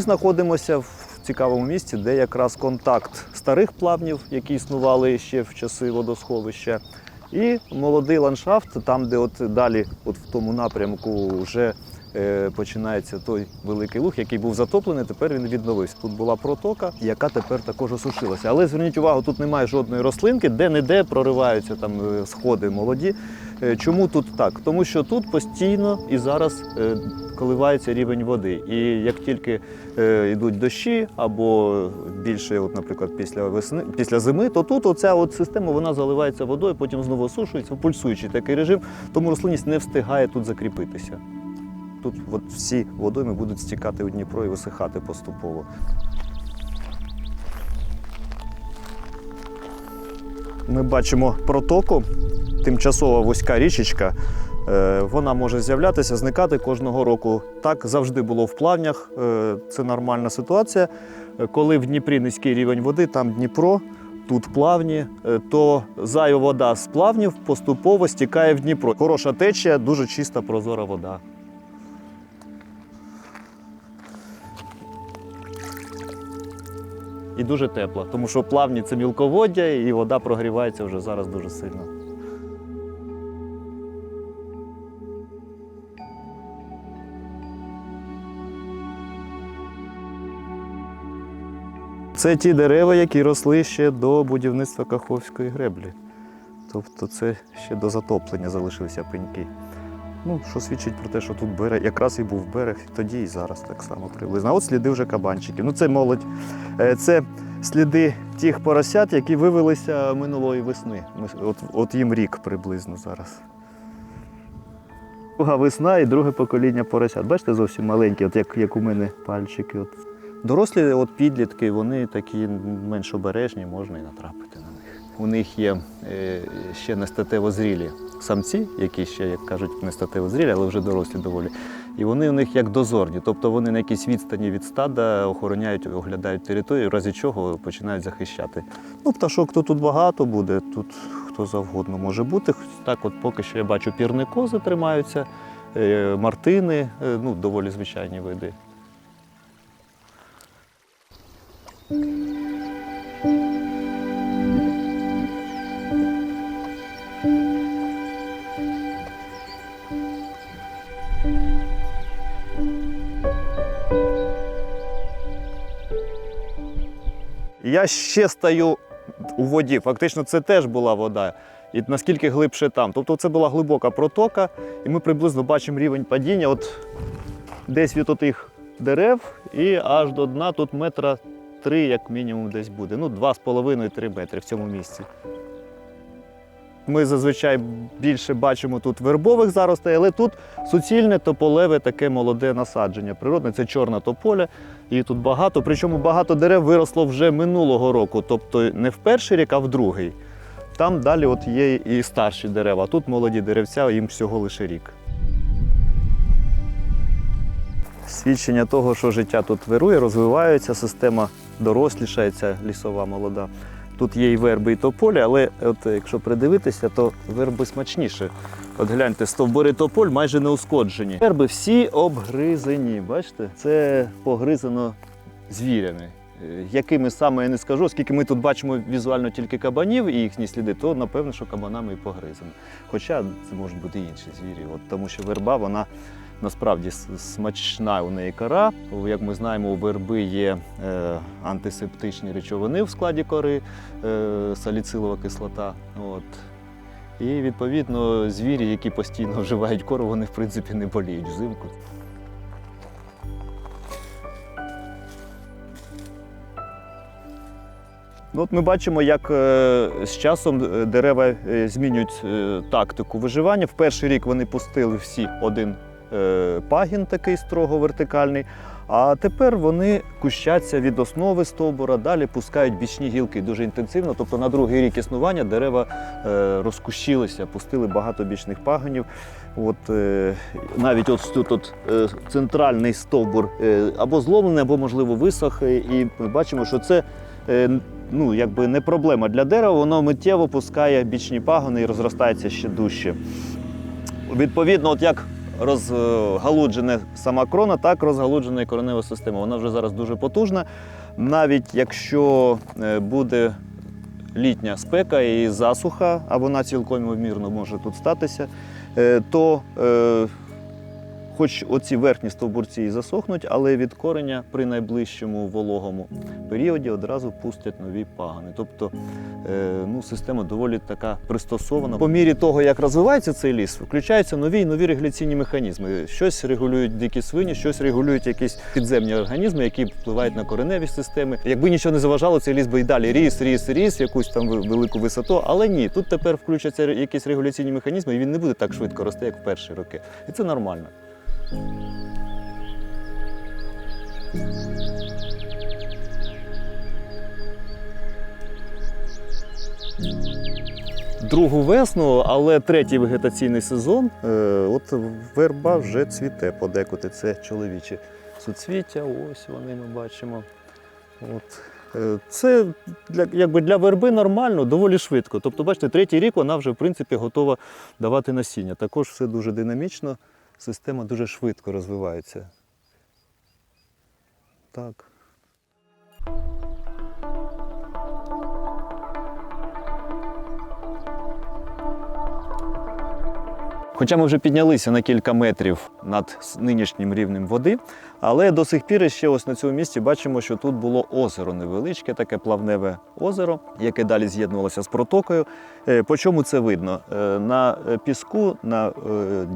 Знаходимося в цікавому місці, де якраз контакт старих плавнів, які існували ще в часи водосховища, і молодий ландшафт, там, де от далі, от в тому напрямку, вже е, починається той великий луг, який був затоплений, тепер він відновився. Тут була протока, яка тепер також осушилася. Але зверніть увагу, тут немає жодної рослинки, де-не-де прориваються там е, сходи молоді. Е, Чому тут так? Тому що тут постійно і зараз е, коливається рівень води. І як тільки е, йдуть дощі або більше, от, наприклад, після весни, після зими, то тут оця от система вона заливається водою, потім знову осушується, пульсуючий такий режим, тому рослинність не встигає тут закріпитися. Тут от всі водойми будуть стікати у Дніпро і висихати поступово. Ми бачимо протоку, тимчасова вузька річечка. Е, Вона може з'являтися, зникати кожного року. Так завжди було в плавнях. Е, Це нормальна ситуація. Е, Коли в Дніпрі низький рівень води, там Дніпро, тут плавні, то зайва вода з плавнів поступово стікає в Дніпро. Хороша течія, дуже чиста, прозора вода. І дуже тепла, тому що плавні це мілководдя, і вода прогрівається вже зараз дуже сильно. Це ті дерева, які росли ще до будівництва Каховської греблі. Тобто це ще до затоплення залишилися пеньки. Ну, що свідчить про те, що тут берег, якраз і був берег тоді і зараз так само приблизно. А от сліди вже кабанчиків. Ну, це молодь. Е, Це сліди тих поросят, які вивелися минулої весни. От, от їм рік приблизно зараз. Друга весна і друге покоління поросят. Бачите, зовсім маленькі, от як, як у мене пальчики. От. Дорослі от підлітки, вони такі менш обережні, можна і натрапити на них. У них є е, ще нестатево зрілі самці, які ще, як кажуть, нестатево зрілі, але вже дорослі доволі. І вони у них як дозорні, тобто вони на якійсь відстані від стада охороняють, оглядають територію, в разі чого починають захищати. Ну, пташок то тут багато буде, тут хто завгодно може бути. Так, от поки що я бачу пірникози тримаються, е, мартини, е, ну, доволі звичайні види. Я ще стою у воді. Фактично, це теж була вода. І наскільки глибше там. Тобто це була глибока протока, і ми приблизно бачимо рівень падіння. От десь від отих дерев і аж до дна тут метра три, як мінімум, десь буде. Ну, два з половиною три метри в цьому місці. Ми зазвичай більше бачимо тут вербових заростей, але тут суцільне тополеве таке молоде насадження. Природне це чорна тополя, її тут багато. Причому багато дерев виросло вже минулого року, тобто не в перший рік, а в другий. Там далі от є і старші дерева, тут молоді деревця, їм всього лише рік. Свідчення того, що життя тут вирує, розвивається, система дорослішається, лісова молода. Тут є і верби, і тополі, але от якщо придивитися, то верби смачніше. От гляньте, стовбури тополь майже не ушкоджені. Верби всі обгризені. Бачите, це погризано звірями. Е, Якими саме я не скажу, оскільки ми тут бачимо візуально тільки кабанів і їхні сліди, то напевно, що кабанами і погризано. Хоча це можуть бути інші звірі. От, тому що верба, вона насправді смачна у неї кора. Як ми знаємо, у верби є е, антисептичні речовини в складі кори, е, саліцилова кислота. От. І відповідно звірі, які постійно вживають кору, вони в принципі не боліють взимку. Ну, от ми бачимо, як е, з часом дерева змінюють тактику виживання. В перший рік вони пустили всі один пагін, такий строго вертикальний. А тепер вони кущаться від основи стовбура, далі пускають бічні гілки дуже інтенсивно. Тобто на другий рік існування дерева е, розкущилися, пустили багато бічних пагонів. От, е, навіть от тут от, е, центральний стовбур е, або зломлений, або, можливо, висох. е, І ми бачимо, що це е, ну, якби не проблема для дерева, воно миттєво пускає бічні пагони і розростається ще дужче. Відповідно, от як розгалуджена сама крона, так розгалуджена і коренева система. Вона вже зараз дуже потужна. Навіть якщо е, буде літня спека і засуха, а вона цілком ймовірно може тут статися, е, то е, хоч оці верхні стовбурці і засохнуть, але від кореня при найближчому вологому періоді одразу пустять нові пагани. Тобто е, ну, система доволі така пристосована. По мірі того, як розвивається цей ліс, включаються нові і нові регуляційні механізми. Щось регулюють дикі свині, щось регулюють якісь підземні організми, які впливають на кореневі системи. Якби нічого не заважало, цей ліс би і далі ріс, ріс, ріс, якусь там велику висоту. Але ні, тут тепер включаться якісь регуляційні механізми, і він не буде так швидко рости, як в перші роки. І це нормально. Другу весну, але третій вегетаційний сезон. е, От верба вже цвіте подекуди. Це чоловічі суцвіття. Ось вони ми бачимо. От. Е, Це для, якби для верби нормально, доволі швидко. Тобто, бачите, третій рік вона вже в принципі готова давати насіння. Також все дуже динамічно, система дуже швидко розвивається. Так. Хоча ми вже піднялися на кілька метрів над нинішнім рівнем води, але до сих пір ще ось на цьому місці бачимо, що тут було озеро невеличке, таке плавневе озеро, яке далі з'єднувалося з протокою. Е, По чому це видно? Е, На е, піску, на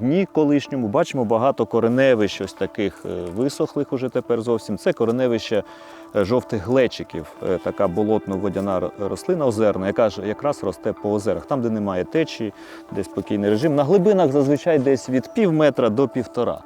дні колишньому бачимо багато кореневищ, ось таких висохлих уже тепер зовсім. Це кореневище жовтих глечиків, е, така болотно-водяна рослина озерна, яка ж якраз росте по озерах, там, де немає течії, де спокійний режим. На глибинах зазвичай десь від пів метра до півтора.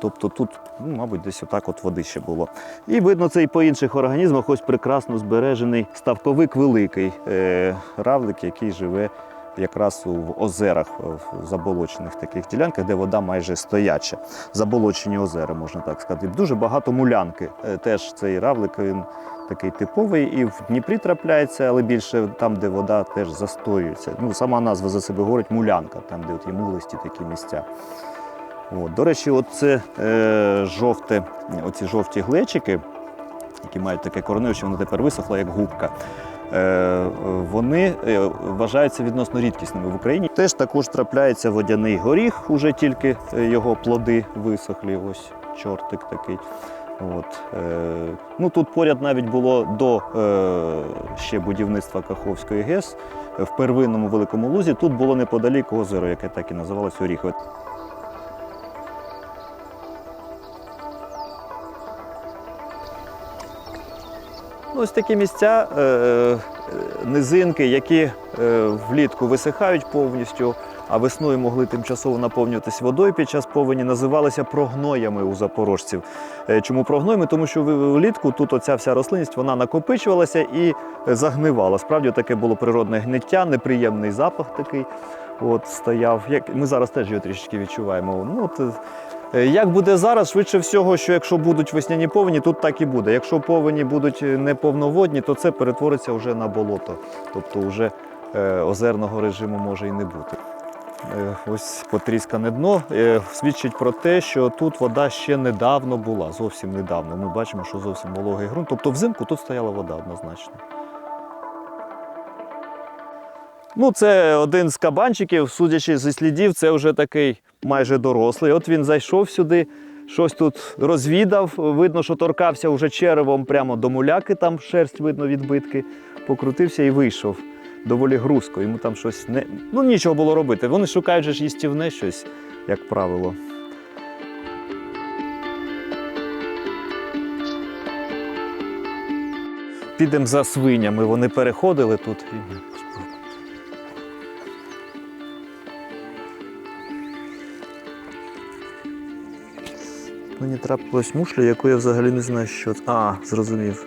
Тобто тут, ну, мабуть, десь отак от води ще було. І видно це і по інших організмах, ось прекрасно збережений ставковик великий, е, равлик, який живе якраз в озерах, в заболочених таких ділянках, де вода майже стояча. Заболочені озера, можна так сказати. Дуже багато мулянки. Е, Теж цей равлик він такий типовий і в Дніпрі трапляється, але більше там, де вода теж застоюється. Ну, сама назва за себе говорить мулянка, там, де от є мулисті такі місця. От. До речі, оце е, жовте, оці жовті глечики, які мають таке кореневище, воно тепер висохло, як губка. Е, вони е, вважаються відносно рідкісними в Україні. Теж також трапляється водяний горіх, уже тільки е, його плоди висохлі. Ось чортик такий. От. Ну, тут поряд навіть було до ще будівництва Каховської ГЕС в первинному великому лузі. Тут було неподалік озеро, яке так і називалося Оріхове. Ось такі місця, е, е, низинки, які е, влітку висихають повністю, а весною могли тимчасово наповнюватись водою під час повені, називалися прогноями у запорожців. Чому прогноями? Тому що влітку тут оця вся рослинність вона накопичувалася і загнивала. Справді таке було природне гниття, неприємний запах такий. От стояв. Як ми зараз теж його трішечки відчуваємо. Ну, от, Як буде зараз, швидше всього, що якщо будуть весняні повені, тут так і буде. Якщо повені будуть е, неповноводні, то це перетвориться вже на болото. Тобто вже е, озерного режиму може і не бути. Е, Ось потріскане дно е, свідчить про те, що тут вода ще недавно була, зовсім недавно. Ми бачимо, що зовсім вологий ґрунт. Тобто взимку тут стояла вода однозначно. Ну, це один з кабанчиків, судячи зі слідів, це вже такий майже дорослий. От він зайшов сюди, щось тут розвідав. Видно, що торкався вже черевом прямо до муляки, там шерсть видно відбитки, покрутився і вийшов. Доволі грузко. Йому там щось не. Ну, нічого було робити. Вони шукають же ж їстівне щось, як правило. Підемо за свинями. Вони переходили тут. Мені трапилась мушля, яку я взагалі не знаю, що це. А, зрозумів.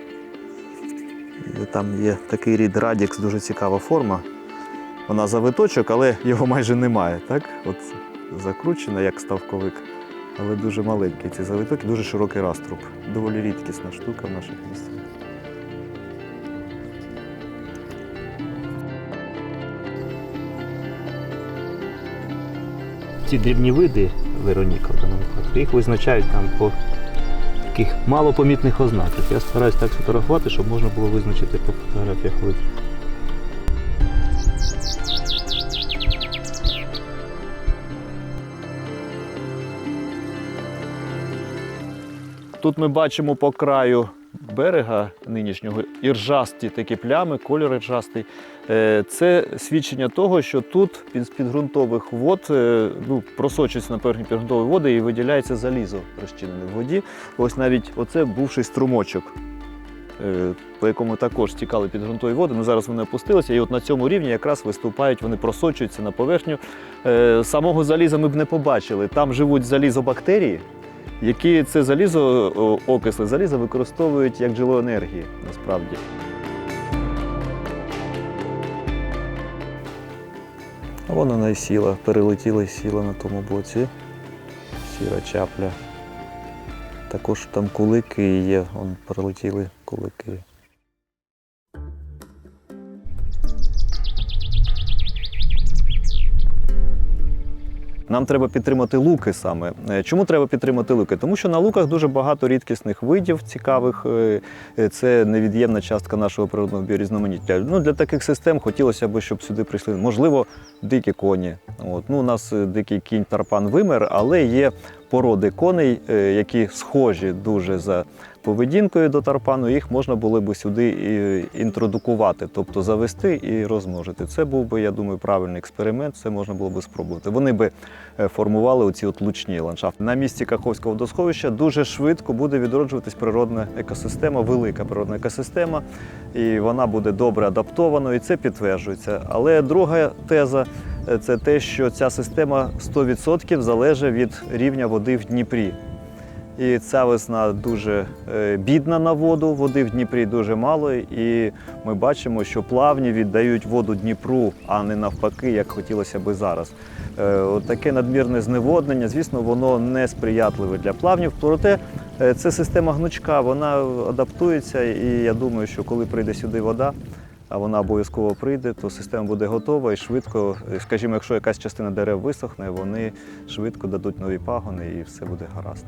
Там є такий рід Радікс, дуже цікава форма. Вона завиточок, але його майже немає. Так? От закручена, як ставковик. Але дуже маленький ці завитоки, дуже широкий раструб. Доволі рідкісна штука в наших місцях. Ці дрібні види Вероніка. Їх визначають там по таких малопомітних ознаках. Я стараюсь так фотографувати, щоб можна було визначити по фотографіях вид. Тут ми бачимо по краю берега нинішнього іржасті такі плями, кольор іржастий. Е, Це свідчення того, що тут з підґрунтових вод е, ну, просочується на поверхні підґрунтової води і виділяється залізо розчинене в воді. Ось навіть оце бувший струмочок, е, по якому також стікали підґрунтові води. Ну, зараз вони опустилися, і от на цьому рівні якраз виступають, вони просочуються на поверхню. Самого заліза ми б не побачили. Там живуть залізобактерії, які це залізо, окисли заліза використовують як джерело енергії насправді. А вона і сіла, перелетіла і сіла на тому боці. Сіра чапля. Також там кулики є, вон перелетіли кулики. Нам треба підтримати луки саме. Е, Чому треба підтримати луки? Тому що на луках дуже багато рідкісних видів цікавих. Е, е, Це невід'ємна частка нашого природного біорізноманіття. Ну, для таких систем хотілося б, щоб сюди прийшли, можливо, дикі коні. От. Ну, у нас дикий кінь тарпан вимер, але є породи коней, які схожі дуже за поведінкою до тарпану, їх можна було б сюди і інтродукувати, тобто завести і розмножити. Це був би, я думаю, правильний експеримент, це можна було би спробувати. Вони би е, формували оці от лучні ландшафти. На місці Каховського водосховища дуже швидко буде відроджуватись природна екосистема, велика природна екосистема, і вона буде добре адаптованою, і це підтверджується. Але друга теза е, це те, що ця система 100% залежить від рівня води в Дніпрі. І ця весна дуже е, бідна на воду, води в Дніпрі дуже мало, і ми бачимо, що плавні віддають воду Дніпру, а не навпаки, як хотілося би зараз. Е, Таке надмірне зневоднення, звісно, воно не сприятливе для плавнів. Проте е, це система гнучка, вона адаптується, і я думаю, що коли прийде сюди вода, а вона обов'язково прийде, то система буде готова і швидко, скажімо, якщо якась частина дерев висохне, вони швидко дадуть нові пагони і все буде гаразд.